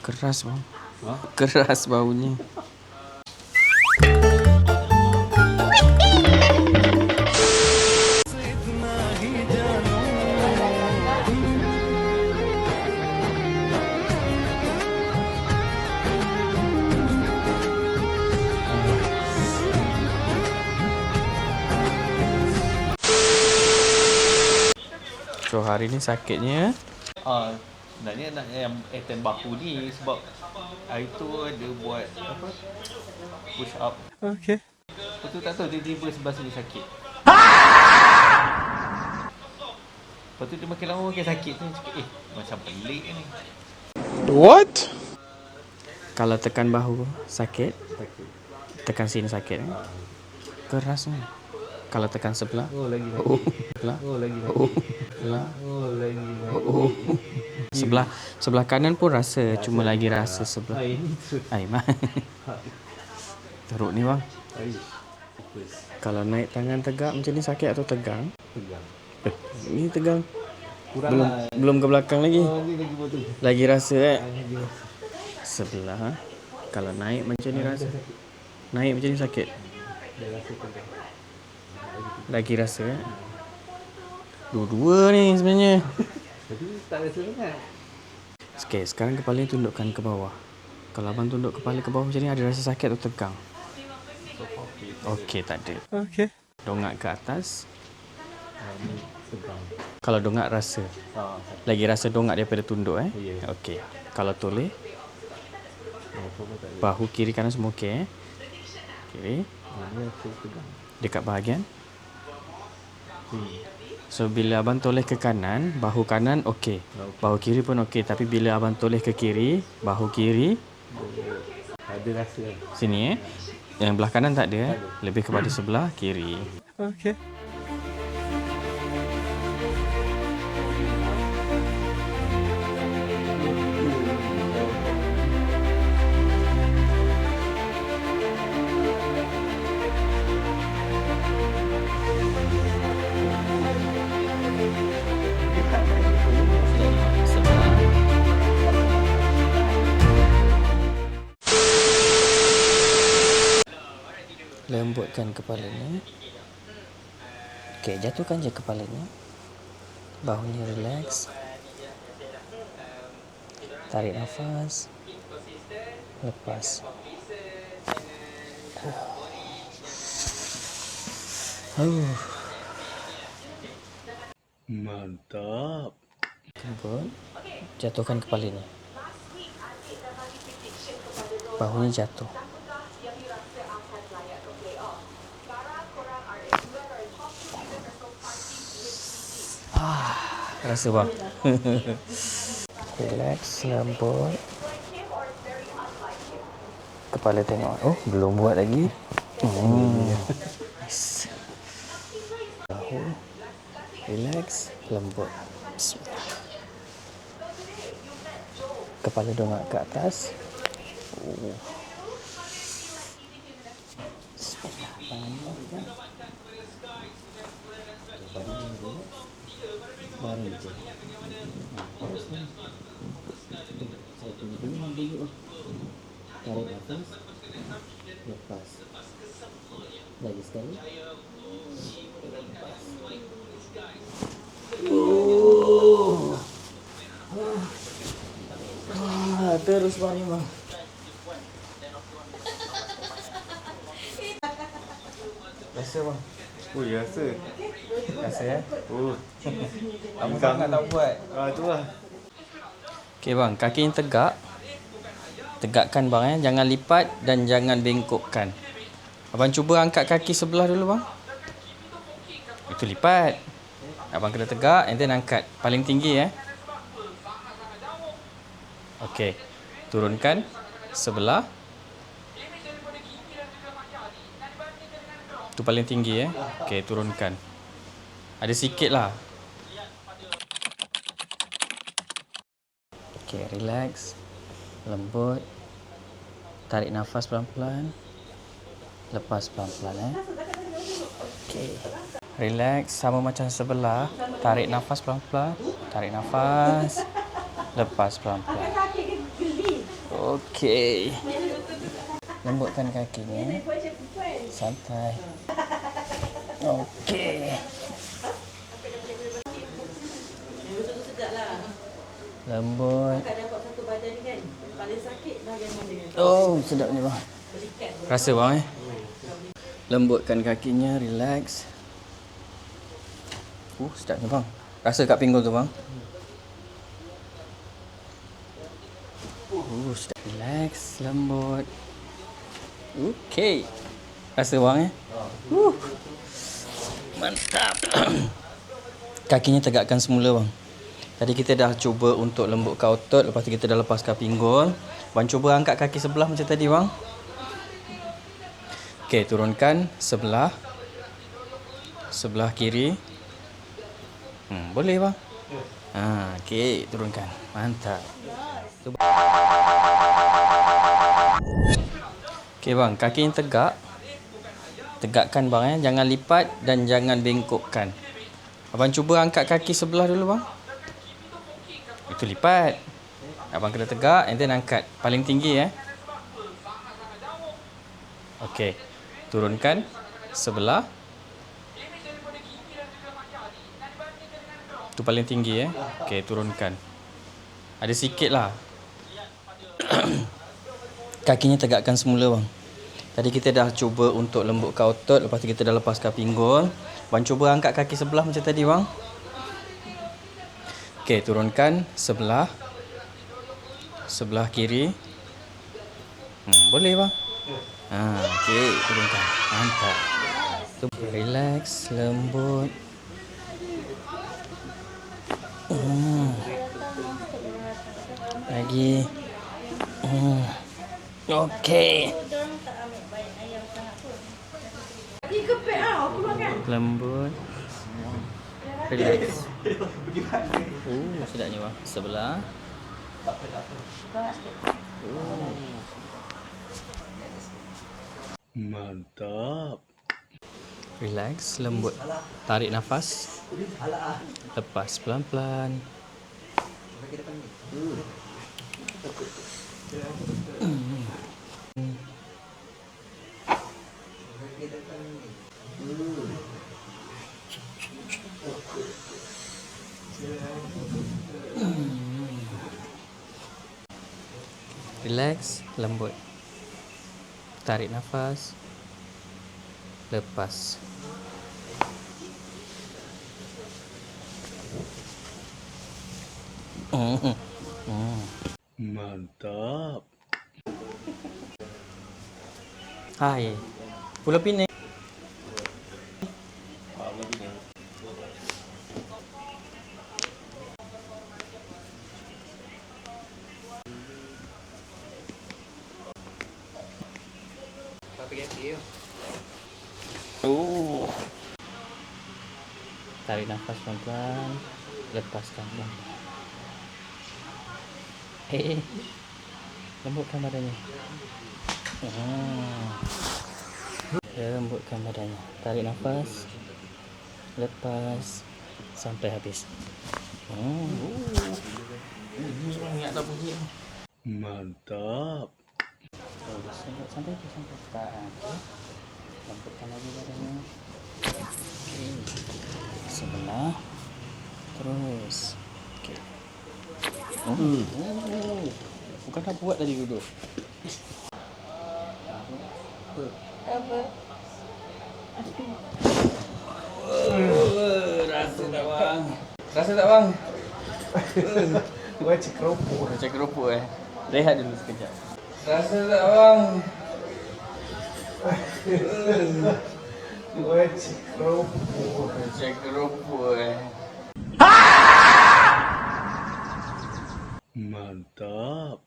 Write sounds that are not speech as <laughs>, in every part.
Keras bang. Ha? Keras baunya. So hari ni sakitnya Ah, sebenarnya nak yang attend bahu ni sebab hari tu ada buat apa? Push up. Okay Lepas tu tak tahu tiba-tiba sebelah sini sakit. Lepas tu dia makin lama makin sakit tu cakap eh macam pelik ni. What? Kalau tekan bahu sakit. Tekan sini sakit eh? Keras ni Kalau tekan sebelah Oh lagi Oh lagi. Sebelah Oh lagi lagi. Oh Sebelah Oh lagi lagi. Oh Sebelah Sebelah kanan pun rasa Cuma lagi rasa sebelah Ah tu. Aiman Teruk ni bang Ai. Kalau naik tangan tegak macam ni sakit atau tegang Pegang. eh, Ni tegang Kurang Belum lah. belum ke belakang lagi Oh lagi. Lagi rasa eh Ah, lagi. Sebelah ha? Kalau naik macam ni rasa Naik macam ni sakit. Lagi rasa eh Dua-dua ni sebenarnya <laughs> Tapi tak rasa sangat. Okay, sekarang kepala ni tundukkan ke bawah Kalau abang tunduk kepala ke bawah macam ni Ada rasa sakit atau tegang? Okey, tak ada Okay Dongak ke atas ni pegang. Kalau dongak rasa sakit. Lagi rasa dongak daripada tunduk eh Ya. Okey Kalau toleh. Bahu kiri kanan semua okey eh Kiri. Dekat bahagian Sini. So bila abang toleh ke kanan Bahu kanan okey. Bahu kiri pun okey Tapi bila abang toleh ke kiri Bahu kiri. Ada rasa. Sini eh. Yang belah kanan tak ada eh Lebih kepada sebelah kiri. Okey Lembutkan kepalanya. Okey, jatuhkan je kepalanya. Bahunya relax. Tarik nafas. Lepas. Uh. Mantap. Lembut. Jatuhkan kepalanya. Bahunya jatuh. Ah, Rasa bang. <laughs> Relax, lembut. Kepala tengok. Oh, belum buat lagi. Hmm. Relax, lembut. Kepala dongak ke atas. Oh. Bismillah. Tangan bawah. Baru je. Satu dulu dulu. Tarik nafas. Lepas. Lagi sekali. Lepas. Oh. Ah, terus bang bang. Rasa bang. Oh, ya rasa. Rasa ya. Oh. <laughs> Lama sangat tak buat. Ah, tu lah. Okey bang, kaki yang tegak. Tegakkan bang eh, jangan lipat dan jangan bengkokkan. Abang cuba angkat kaki sebelah dulu bang. Itu lipat. Abang kena tegak and then angkat. Paling tinggi eh. Okey. Turunkan sebelah. Tu paling tinggi eh. Okey, turunkan. Ada sikit lah. Okey, relax. Lembut. Tarik nafas pelan-pelan. Lepas pelan-pelan eh. Okey. Relax sama macam sebelah. Tarik nafas pelan-pelan. Tarik nafas. Lepas pelan-pelan. Okey. Lembutkan kakinya. Santai. Okey. Lembut. Oh, sedapnya bang. Rasa bang eh. Lembutkan kakinya, relax. Uh, sedapnya bang. Rasa kat pinggul tu bang. Uh, sedap. Relax, lembut. Okey. Rasa bang eh. Uh. Mantap. <coughs> Kakinya tegakkan semula bang. Tadi kita dah cuba untuk lembutkan otot, lepas tu kita dah lepaskan pinggul. Bang cuba angkat kaki sebelah macam tadi bang. Okey, turunkan sebelah. Sebelah kiri. Hmm, boleh bang. Ha, okey, turunkan. Mantap. Okey bang, kaki yang tegak. Tegakkan bang eh, jangan lipat dan jangan bengkokkan. Abang cuba angkat kaki sebelah dulu bang. Itu lipat. Abang kena tegak and then angkat. Paling tinggi eh. Okey. Turunkan sebelah. Tu paling tinggi eh. Okey, turunkan. Ada sikit lah. <coughs> Kakinya tegakkan semula bang. Tadi kita dah cuba untuk lembutkan otot, lepas tu kita dah lepaskan pinggul. Bang cuba angkat kaki sebelah macam tadi bang. Okey, turunkan sebelah. Sebelah kiri. Hmm, boleh bang. Ha, okey, turunkan. Mantap. Relax, lembut. Hmm. Lagi. Hmm. Okey. Lembut. Relax. Oh, sedapnya bang. Sebelah. Mantap. Relax, lembut. Tarik nafas. Lepas pelan-pelan. Relax, lembut. Tarik nafas. Lepas. Hmm. Hmm. Mantap. Hai. Pulau Pinang. Oh. Tarik nafas pelan-pelan. Lepaskan pelan. Hei. Lembutkan badannya. Hmm. Lembutkan badannya. Tarik nafas. Lepas. Sampai habis. Bunyi. Mantap. Sampai sampai tu sampai. Okay. Lembutkan lagi badannya. Okay. Sebelah. Terus. Okay. Oh. oh. Bukan dah buat tadi duduk. Rasa tak bang? Rasa tak bang? Gua cek kerupuk. Macam kerupuk eh. Rehat dulu sekejap. Rasa tak bang? Gua cek kerupuk. Macam kerupuk eh. Mantap.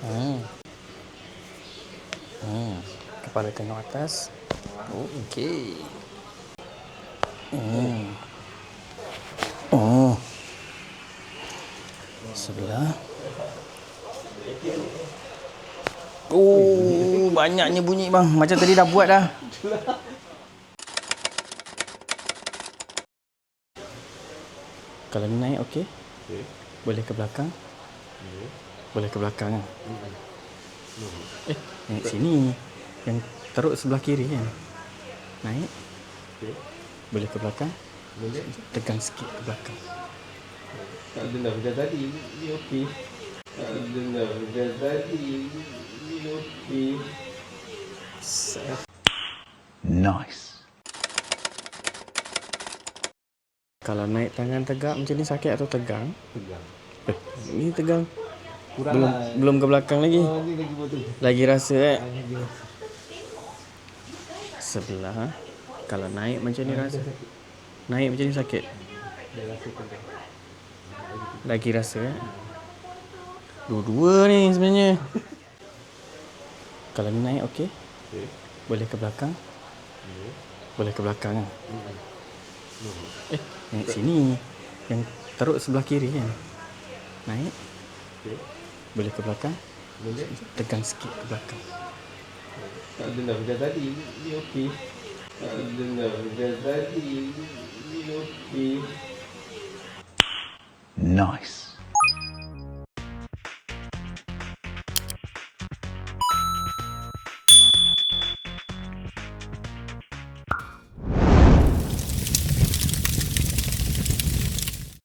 Hmm. Hmm. Kepala tengok atas. Oh, okey. Hmm. Sebelah. Oh, banyaknya bunyi bang. Macam tadi dah buat dah. Kalau ni naik okey. Boleh ke belakang? Boleh ke belakang kan? Eh, naik sini. Yang teruk sebelah kiri kan? Naik. Boleh ke belakang? Boleh. Tegang sikit ke belakang. Tak dengar macam tadi. Ni okey. Tak dengar macam tadi. Ni okey. Nice. Kalau naik tangan tegak macam ni sakit atau tegang? Tegang. Eh, ni tegang. Kurang Belum lah. belum ke belakang lagi. Oh, ni lagi betul. Lagi rasa eh. Lagi rasa. Sebelah. Kalau naik macam ni rasa. Naik macam ni sakit. Dah rasa tegang. Lagi rasa eh. Dua-dua ni sebenarnya. Kalau ni naik okey. Okey. Boleh ke belakang? Boleh. Boleh ke belakang kan? Eh, naik sini. Yang teruk sebelah kiri kan? Naik. Okey. Boleh ke belakang? Boleh. Tegang sikit ke belakang. Tak dengar macam tadi. Ni okey. Tak dengar macam tadi. Ni okey. Nice.